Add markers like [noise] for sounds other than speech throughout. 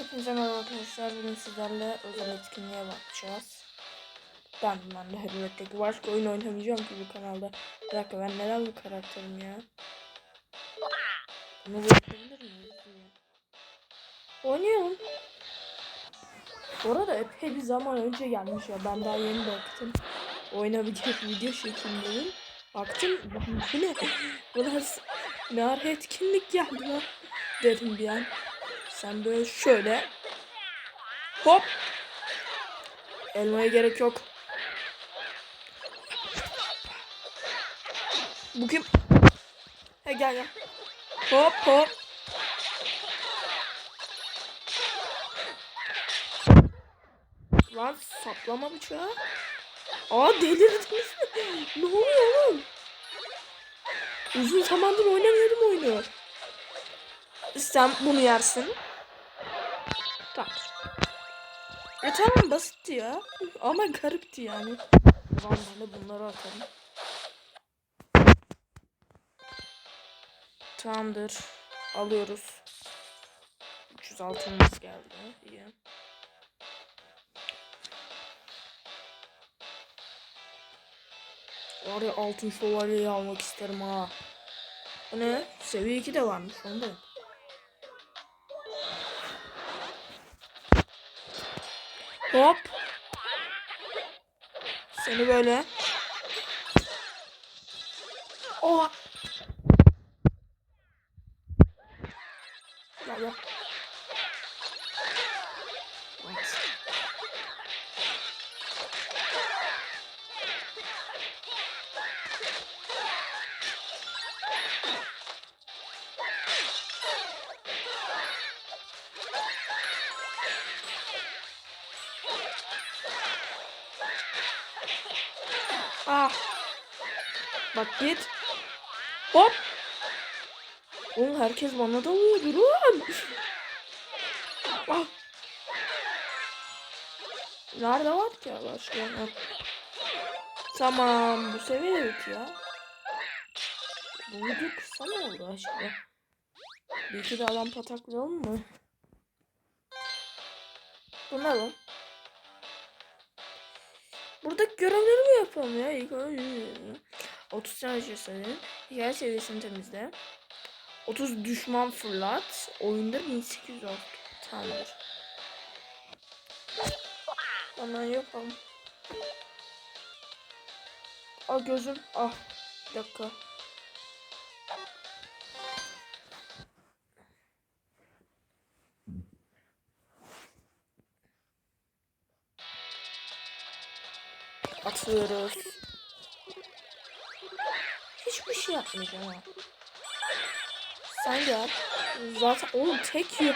Hepinize merhaba arkadaşlar. Bugün sizlerle özel etkinliğe bakacağız. Ben ben de elbette ki başka oyun oynamayacağım ki bu kanalda. Bir dakika ben neden bu karakterim ya? Bunu yapabilir miyiz? Oynayalım. Bu arada epey bir zaman önce gelmiş ya. Ben daha yeni baktım. Oynamayacak video şeklinde. Baktım. Bu ne? Bu nasıl? Ne etkinlik geldi lan? Dedim bir an. Sen böyle şöyle. Hop. Elmaya gerek yok. Bu kim? He gel gel. Hop hop. Lan saplama bıçağı. Aa delirdiniz mi? ne oluyor oğlum? Uzun zamandır oynamıyordum oyunu. Sen bunu yersin. E tamam basitti ya. Ama garipti yani. Ulan ben de bunları atarım. Tamamdır. Alıyoruz. 300 altınımız geldi. İyi. Var ya altın şövalyeyi almak isterim ha. Bu ne? Seviye 2 de varmış onda. Hop. Seni böyle. Oha. Ah. Bak git. Hop. Oğlum herkes bana dalıyor durun. Ah. Nerede var ki başka? Tamam bu seviye bitiyor. Bu video kısa mı oldu acaba? Bir iki de alan pataklayalım mı? Bu ne? Buradaki görevleri mi yapalım ya? İlk önce 30 tane şey söyledim. Hikaye seviyesini temizle. 30 düşman fırlat. Oyunda 1806. Tamamdır. Hemen yapalım. Aa gözüm. Ah. Bir dakika. Atıyoruz. Hiçbir şey yapmayacağım ha. Sen gel. Zaten oğlum tek yiyor.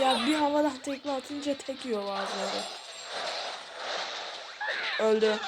Ya bir havadan tekme atınca tek yiyor bazıları. Öldü.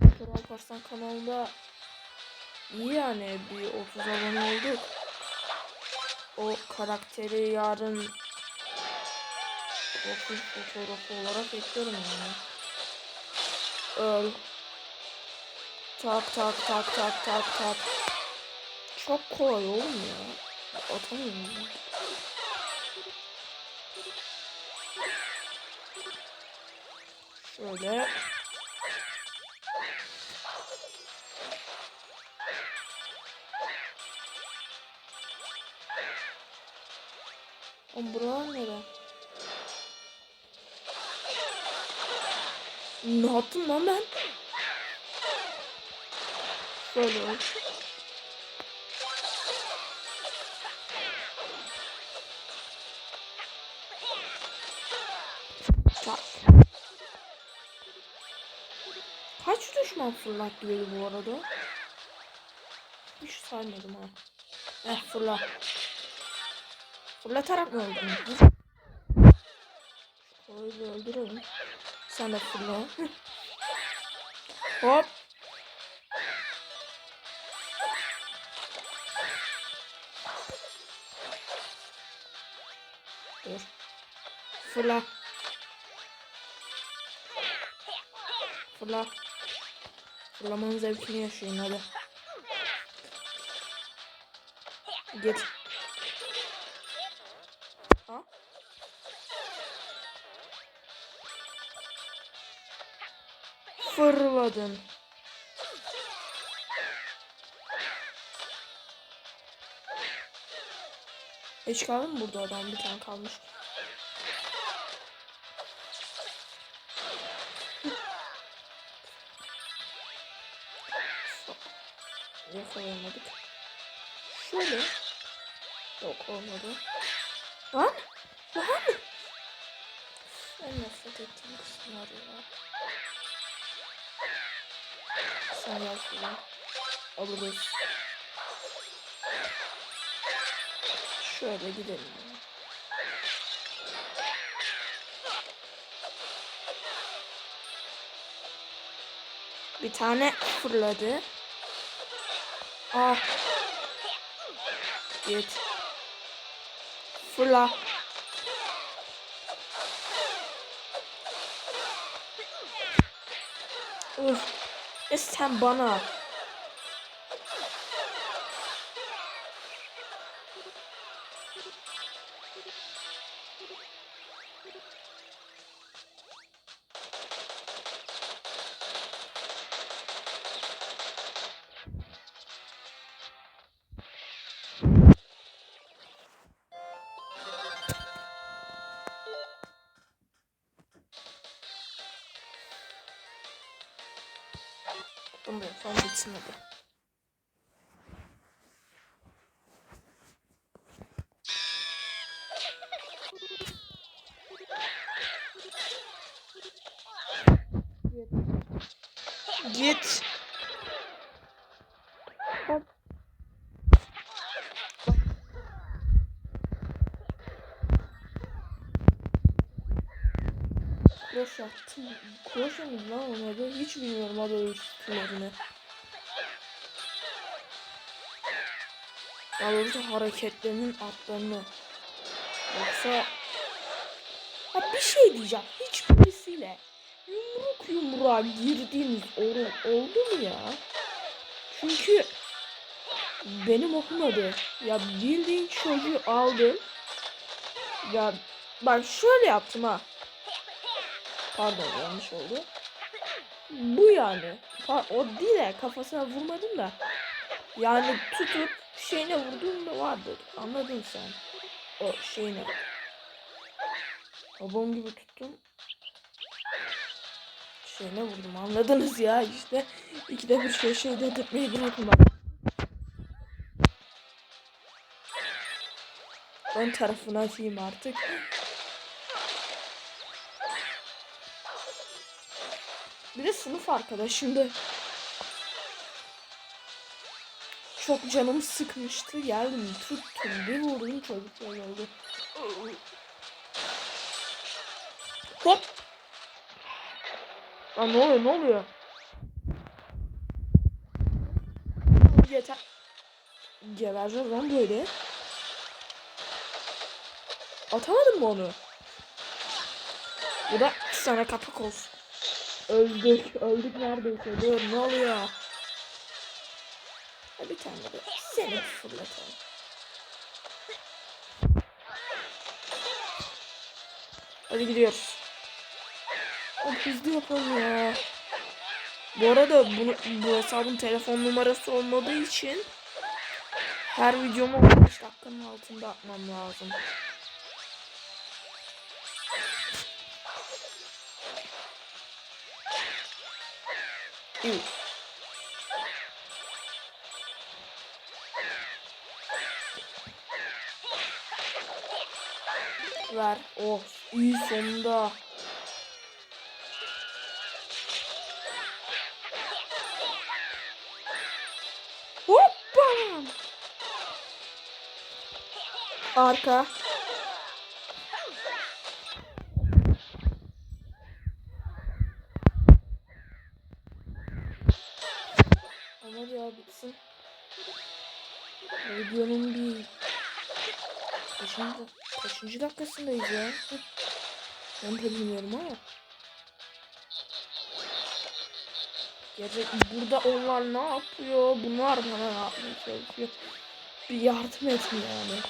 Kral Parslan kanalında iyi yani bir 30 abone olduk. O karakteri yarın profil fotoğrafı olarak ekliyorum yani. Öl. Tak tak tak tak tak tak. Çok kolay oğlum ya. Atamıyorum. Şöyle. Oğlum buralar nere? Ne yaptım lan ben? Şöyle ol. Kaç düşman fırlat diyordu bu arada? Hiç saymadım ha. Eh fırla. Fırlatarak mı öldün? Öyle öldürelim. Sen de fırla. [laughs] Hop. Dur. Fırla. Fırla. Fırlamanın zevkini yaşayın hadi. Git. Fırladın. Hiç kaldı mı burada adam? Bir tane kalmış. Yakalayamadık. Şöyle. Yok olmadı. Lan! Lan! En nefret ettiğim kısımlar ya. Gel şuraya. Alırız. Şöyle gidelim. Bir tane fırladı. Ah. Git. Fırla. Uf. E sen bana. Bunu da yapalım bitsin hadi. Git. Hop. Kroş yaptım. Kroş mu lan onun adı? Hiç bilmiyorum adı üstünlerine. Daha doğrusu hareketlerinin adlarını. Yoksa... Ya bir şey diyeceğim. Hiçbirisiyle yumruk yumruğa girdiğiniz or- oldu mu ya? Çünkü benim okumadı. Ya bildiğin çocuğu aldım. Ya bak şöyle yaptım ha. Pardon yanlış oldu. Bu yani. O değil de kafasına vurmadım da. Yani tutup şeyine vurduğum da vardır. Anladın sen. O şeyine. Babam gibi tuttum. Şeyine vurdum anladınız ya işte. İkide bir şey şey dedirtmeyi bırakın bak. Ön tarafını açayım artık. Bir de sınıf arkadaşımdı. Çok canım sıkmıştı. Geldim tuttum bir vurdum çocuk böyle oldu. Hop. Lan ne oluyor ne oluyor? Yeter. Gebereceğiz lan böyle. Atamadın mı onu? Bu da sana kapak olsun. Öldük. Öldük neredeyse. Dur ne oluyor? Bir tane de seni fırlatalım. Hadi gidiyoruz. O hızlı yapalım ya. Bu arada bunu, bu hesabın telefon numarası olmadığı için her videomu 15 dakikanın altında atmam lazım. İyi. Ver. Oh iyi sonunda. Hoppa. Arka. 10. dakikasındayız ya. Ben pek bilmiyorum ama. Gerçek burada onlar ne yapıyor? Bunlar bana ne yapmaya çalışıyor? Bir yardım edin yani.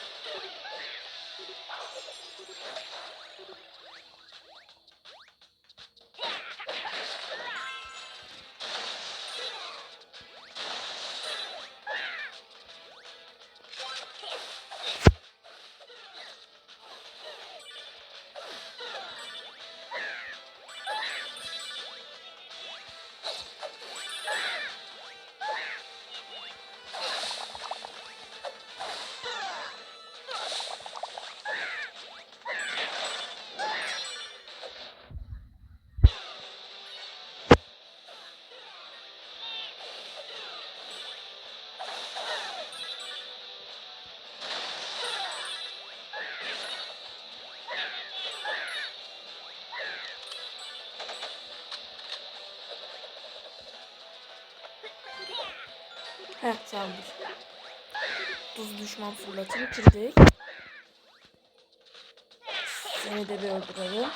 Heh tamamdır. Tuz düşman fırlatı bitirdik. Seni de bir öldürelim.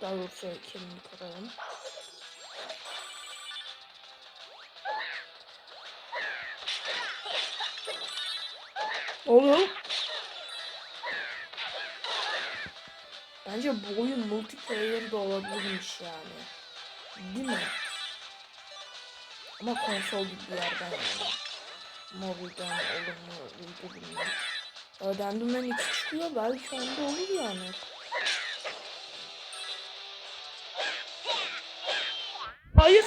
Daha doğrusu kendini koralım. Oluyor. Bence bu oyun multiplayer de olabilirmiş yani. Değil mi? Ama konsol gibi bir yerden yani. Mobilden olur mu bilgi bilmiyorum. Ödendiğimden iki çıkıyor belki şu anda olur yani. Hayır.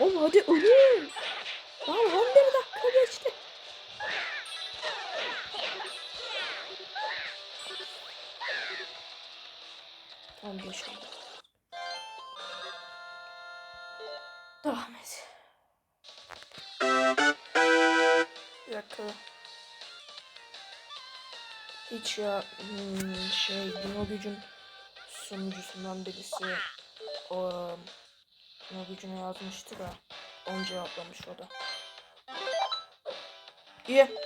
Oğlum hadi ölün. Lan 11 dakika geçti. Tamam geçelim. Devam et. Bir dakika. Hiç ya hmm, şey Dino gücün sunucusundan birisi o Dino gücüne yazmıştı da onu cevaplamış o da. İyi.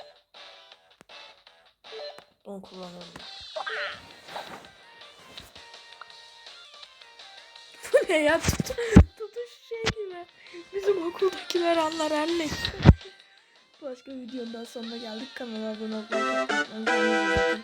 Onu kullanıyorum. Ne ya? Tut, tutuş şey gibi. Bizim okuldakiler anlar anne. Başka videonun daha sonuna geldik. Kanala abone olmayı unutmayın.